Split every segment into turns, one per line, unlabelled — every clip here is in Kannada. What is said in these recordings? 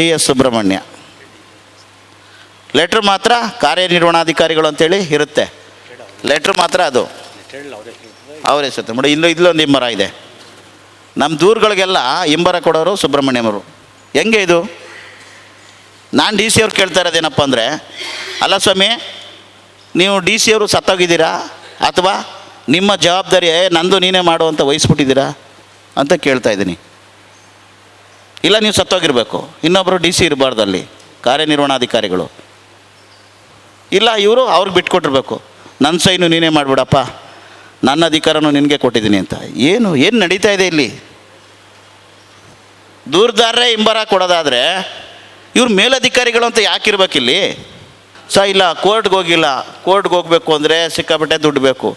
T S Subrahmanya. ಲೆಟ್ರ್ ಮಾತ್ರ ಕಾರ್ಯನಿರ್ವಹಣಾಧಿಕಾರಿಗಳು ಅಂತೇಳಿ ಇರುತ್ತೆ. ಲೆಟ್ರ್ ಮಾತ್ರ ಅದು. ಅವರೇ ಹೆಸರು. ನೋಡಿ ಇಲ್ಲೂ ಇಲ್ಲೊಂದು ಇಂಬರ ಇದೆ. ನಮ್ಮ ದೂರುಗಳಿಗೆಲ್ಲ ಹಿಂಬರ ಕೊಡೋರು ಸುಬ್ರಹ್ಮಣ್ಯಮರು ಹೆಂಗೆ ಇದು? ನಾನು ಡಿ ಸಿ ಅವ್ರು ಕೇಳ್ತಾ ಇರೋದೇನಪ್ಪ ಅಂದರೆ ಅಲ್ಲ ಸ್ವಾಮಿ ನೀವು ಡಿ ಸಿ ಅವರು ಸತ್ತೋಗಿದ್ದೀರಾ? ಅಥವಾ ನಿಮ್ಮ ಜವಾಬ್ದಾರಿ "ಏ, ನಂದು ನೀನೇ ಮಾಡು ಅಂತ ವಹಿಸ್ಬಿಟ್ಟಿದ್ದೀರಾ? ಅಂತ ಕೇಳ್ತಾ ಇದ್ದೀನಿ. ಇಲ್ಲ, ನೀವು ಸತ್ತೋಗಿರಬೇಕು. ಇನ್ನೊಬ್ಬರು ಡಿ ಸಿ ಇರಬಾರ್ದು ಅಲ್ಲಿ ಕಾರ್ಯನಿರ್ವಹಣಾಧಿಕಾರಿಗಳು. ಇಲ್ಲ, ಇವರು ಅವ್ರಿಗೆ ಬಿಟ್ಕೊಟ್ಟಿರ್ಬೇಕು. ನನ್ನ ಸೈನು ನೀನೇ ಮಾಡಿಬಿಡಪ್ಪ. ನನ್ನ ಅಧಿಕಾರನೂ ನಿನಗೆ ಕೊಟ್ಟಿದ್ದೀನಿ ಅಂತ. ಏನು ಏನು ನಡೀತಾ ಇದೆ ಇಲ್ಲಿ? ದೂರದಾರರೇ ಇಂಬರ ಕೊಡೋದಾದರೆ, ಇವ್ರು ಮೇಲಧಿಕಾರಿಗಳು ಅಂತ ಯಾಕಿರ್ಬೇಕಿಲ್ಲಿ ಸ, ಇಲ್ಲ, ಕೋರ್ಟ್ಗೆ ಹೋಗಿಲ್ಲ. ಕೋರ್ಟ್ಗೆ ಹೋಗಬೇಕು ಅಂದರೆ ಸಿಕ್ಕಾಪಟ್ಟೆ ದುಡ್ಡು ಬೇಕು.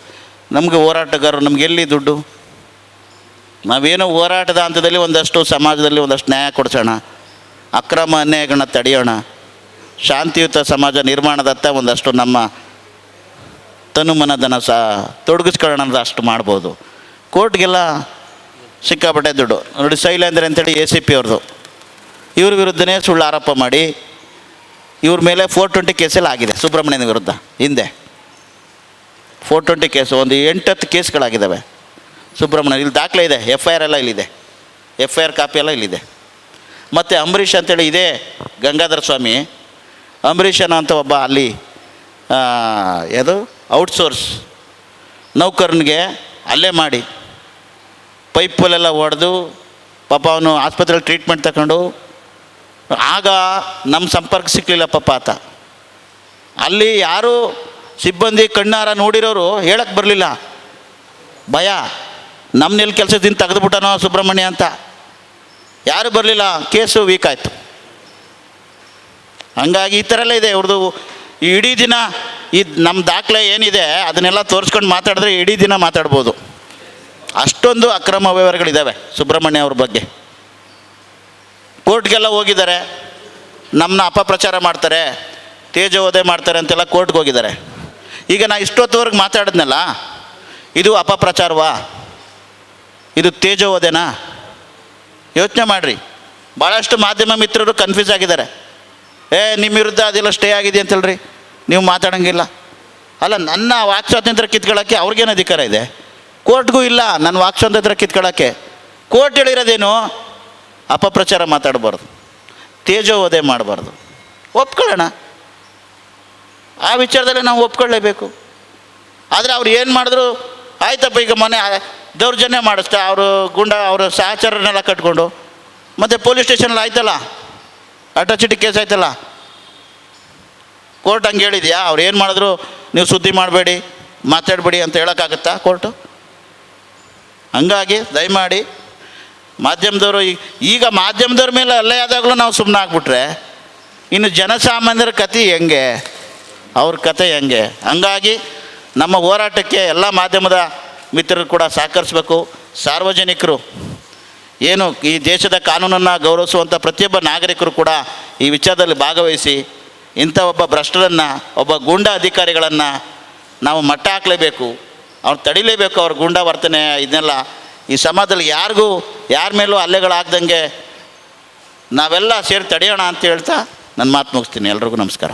ನಮಗೆ ಹೋರಾಟಗಾರರು, ನಮ್ಗೆ ಎಲ್ಲಿ ದುಡ್ಡು? ನಾವೇನೋ ಹೋರಾಟದ ಹಂತದಲ್ಲಿ ಒಂದಷ್ಟು ಸಮಾಜದಲ್ಲಿ ಒಂದಷ್ಟು ನ್ಯಾಯ ಕೊಡಿಸೋಣ, ಅಕ್ರಮ ಅನ್ಯಾಯಗಳನ್ನ ತಡೆಯೋಣ, ಶಾಂತಿಯುತ ಸಮಾಜ ನಿರ್ಮಾಣದತ್ತ ಒಂದಷ್ಟು ನಮ್ಮ ತನುಮನದನ್ನು ಸಹ ತೊಡಗಿಸ್ಕೊಳ್ಳೋಣ ಅಂತ ಅಷ್ಟು ಮಾಡ್ಬೋದು. ಕೋರ್ಟ್ಗೆಲ್ಲ ಸಿಕ್ಕಾಪಟ್ಟೆ ದುಡ್ಡು. ನೋಡಿ, ಶೈಲೇಂದ್ರ ಅಂತೇಳಿ ಎ ಸಿ ಪಿ ಅವ್ರದ್ದು. ಇವ್ರ ವಿರುದ್ಧನೇ ಸುಳ್ಳು ಆರೋಪ ಮಾಡಿ, ಇವ್ರ ಮೇಲೆ ಫೋರ್ ಟ್ವೆಂಟಿ ಕೇಸಲ್ಲಿ ಆಗಿದೆ ಸುಬ್ರಹ್ಮಣ್ಯನ ವಿರುದ್ಧ, ಹಿಂದೆ. ಫೋರ್ ಟ್ವೆಂಟಿ ಕೇಸು, ಒಂದು ಎಂಟತ್ತು ಕೇಸ್ಗಳಾಗಿದ್ದಾವೆ. ಸುಬ್ರಹ್ಮಣ್ಯ, ಇಲ್ಲಿ ದಾಖಲೆ ಇದೆ ಎಫ್ ಐ ಆರ್ ಎಲ್ಲ ಇಲ್ಲಿದೆ. ಎಫ್ ಐ ಆರ್ ಕಾಪಿ ಎಲ್ಲ ಇಲ್ಲಿದೆ. ಮತ್ತು ಅಂಬರೀಷ್ ಅಂತೇಳಿ ಇದೇ ಗಂಗಾಧರ ಸ್ವಾಮಿ. ಅಂಬರೀಷನ ಅಂತ ಒಬ್ಬ ಅಲ್ಲಿ ಯಾವುದು? ಔಟ್ಸೋರ್ಸ್ ನೌಕರನಿಗೆ ಅಲ್ಲೇ ಮಾಡಿ. ಪೈಪಲ್ಲೆಲ್ಲ ಹೊಡೆದು ಪಾಪ ಅವನು ಆಸ್ಪತ್ರೆಯಲ್ಲಿ ಟ್ರೀಟ್ಮೆಂಟ್ ತಗೊಂಡು ಆಗ ನಮ್ಮ ಸಂಪರ್ಕ ಸಿಕ್ಕಲಿಲ್ಲ ಪಾಪ ಆತ. ಅಲ್ಲಿ ಯಾರು ಸಿಬ್ಬಂದಿ ಕಣ್ಣಾರ ನೋಡಿರೋರು ಹೇಳಕ್ಕೆ ಬರಲಿಲ್ಲ. ಭಯ. ನಮ್ಮನೆಲ್ಲಿ ಕೆಲಸದಿಂದ ತೆಗೆದುಬಿಟ್ಟನೋ ಸುಬ್ರಹ್ಮಣ್ಯ ಅಂತ. ಯಾರು ಬರಲಿಲ್ಲ? ಕೇಸು ವೀಕ್ ಆಯಿತು. ಹಂಗಾಗಿ ಈ ಥರ ಎಲ್ಲ ಇದೆ. ಇವ್ರದ್ದು ಈ ಇಡೀ ದಿನ ಈ ನಮ್ಮ ದಾಖಲೆ ಏನಿದೆ, ಅದನ್ನೆಲ್ಲ ತೋರಿಸ್ಕೊಂಡು ಮಾತಾಡಿದ್ರೆ ಇಡೀ ದಿನ ಮಾತಾಡ್ಬೋದು. ಅಷ್ಟೊಂದು ಅಕ್ರಮ ವ್ಯವಹಾರಗಳಿದ್ದಾವೆ ಸುಬ್ರಹ್ಮಣ್ಯ ಅವ್ರ ಬಗ್ಗೆ. ಕೋರ್ಟ್ಗೆಲ್ಲ ಹೋಗಿದ್ದಾರೆ. ನಮ್ಮನ್ನ ಅಪಪ್ರಚಾರ ಮಾಡ್ತಾರೆ. ತೇಜೋವಧೆ ಮಾಡ್ತಾರೆ ಅಂತೆಲ್ಲ ಕೋರ್ಟ್ಗೆ ಹೋಗಿದ್ದಾರೆ. ಈಗ ನಾ ಇಷ್ಟೊತ್ತುವರೆಗೆ ಮಾತಾಡಿದ್ನಲ್ಲ, ಇದು ಅಪಪ್ರಚಾರವಾ? ಇದು ತೇಜೋವಧೆನಾ ಯೋಚನೆ ಮಾಡಿರಿ. ಭಾಳಷ್ಟು ಮಾಧ್ಯಮ ಮಿತ್ರರು ಕನ್ಫ್ಯೂಸ್ ಆಗಿದ್ದಾರೆ. ಏ ನಿಮ್ಮ ವಿರುದ್ಧ ಅದೆಲ್ಲ ಸ್ಟೇ ಆಗಿದೆ ಅಂತೇಳ್ರಿ. ನೀವು ಮಾತಾಡೋಂಗಿಲ್ಲ. ಅಲ್ಲ, ನನ್ನ ವಾಕ್ ಸ್ವಾತಂತ್ರ್ಯ ಕಿತ್ಕೊಳ್ಳೋಕ್ಕೆ ಅವ್ರಿಗೇನು ಅಧಿಕಾರ ಇದೆ? ಕೋರ್ಟ್ಗೂ ಇಲ್ಲ, ನನ್ನ ವಾಕ್ ಸ್ವಾತಂತ್ರ್ಯ ಕಿತ್ಕೊಳ್ಳೋಕ್ಕೆ ಕೋರ್ಟ್ ಹೇಳಿರೋದೇನು? ಅಪಪ್ರಚಾರ ಮಾತಾಡಬಾರ್ದು. ತೇಜೋವಧೆ ಮಾಡಬಾರ್ದು. ಒಪ್ಕೊಳ್ಳೋಣ. ಆ ವಿಚಾರದಲ್ಲಿ ನಾವು ಒಪ್ಕೊಳ್ಳೇಬೇಕು. ಆದರೆ ಅವ್ರು ಏನು ಮಾಡಿದ್ರು? ಆಯ್ತಪ್ಪ, ಈಗ ಮೊನ್ನೆ ದೌರ್ಜನ್ಯ ಮಾಡಿಸ್ತಾ ಅವರು ಗುಂಡ, ಅವರ ಸಹಚರನೆಲ್ಲ ಕಟ್ಕೊಂಡು. ಮತ್ತು ಪೊಲೀಸ್ ಸ್ಟೇಷನಲ್ಲಿ ಆಯ್ತಲ್ಲ? ಅಟಾಚಿಟಿ ಕೇಸ್ ಆಯ್ತಲ್ಲ? ಕೋರ್ಟ್ ಹಂಗೆ ಹೇಳಿದ್ಯಾ? ಅವ್ರು ಏನು ಮಾಡಿದ್ರು? ನೀವು ಸುದ್ದಿ ಮಾಡಬೇಡಿ, ಮಾತಾಡಬೇಡಿ ಅಂತ ಹೇಳೋಕ್ಕಾಗತ್ತಾ ಕೋರ್ಟು? ಹಂಗಾಗಿ ದಯಮಾಡಿ ಮಾಧ್ಯಮದವರು ಈಗ ಮಾಧ್ಯಮದವ್ರ ಮೇಲೆ ಅಲ್ಲೇ ಆದಾಗಲೂ ನಾವು ಸುಮ್ಮನೆ ಆಗ್ಬಿಟ್ರೆ, ಇನ್ನು ಜನಸಾಮಾನ್ಯರ ಕತೆ ಹೆಂಗೆ? ಅವ್ರ ಕತೆ ಹೆಂಗೆ? ಹಂಗಾಗಿ ನಮ್ಮ ಹೋರಾಟಕ್ಕೆ ಎಲ್ಲ ಮಾಧ್ಯಮದ ಮಿತ್ರರು ಕೂಡ ಸಹಕರಿಸಬೇಕು. ಸಾರ್ವಜನಿಕರು, ಏನು ಈ ದೇಶದ ಕಾನೂನನ್ನು ಗೌರವಿಸುವಂಥ ಪ್ರತಿಯೊಬ್ಬ ನಾಗರಿಕರು ಕೂಡ ಈ ವಿಚಾರದಲ್ಲಿ ಭಾಗವಹಿಸಿ, ಇಂಥ ಒಬ್ಬ ಭ್ರಷ್ಟರನ್ನು, ಒಬ್ಬ ಗೂಂಡಾ ಅಧಿಕಾರಿಗಳನ್ನು ನಾವು ಮಟ್ಟ ಹಾಕಲೇಬೇಕು. ಅವ್ರು ತಡಿಲೇಬೇಕು ಅವ್ರ ಗೂಂಡ ವರ್ತನೆ ಇದನ್ನೆಲ್ಲ. ಈ ಸಮಾಜದಲ್ಲಿ ಯಾರಿಗೂ, ಯಾರ ಮೇಲೂ ಹಲ್ಲೆಗಳಾಗ್ದಂಗೆ ನಾವೆಲ್ಲ ಸೇರಿ ತಡೆಯೋಣ ಅಂತ ಹೇಳ್ತಾ ನನ್ನ ಮಾತು ಮುಗಿಸ್ತೀನಿ. ಎಲ್ರಿಗೂ ನಮಸ್ಕಾರ.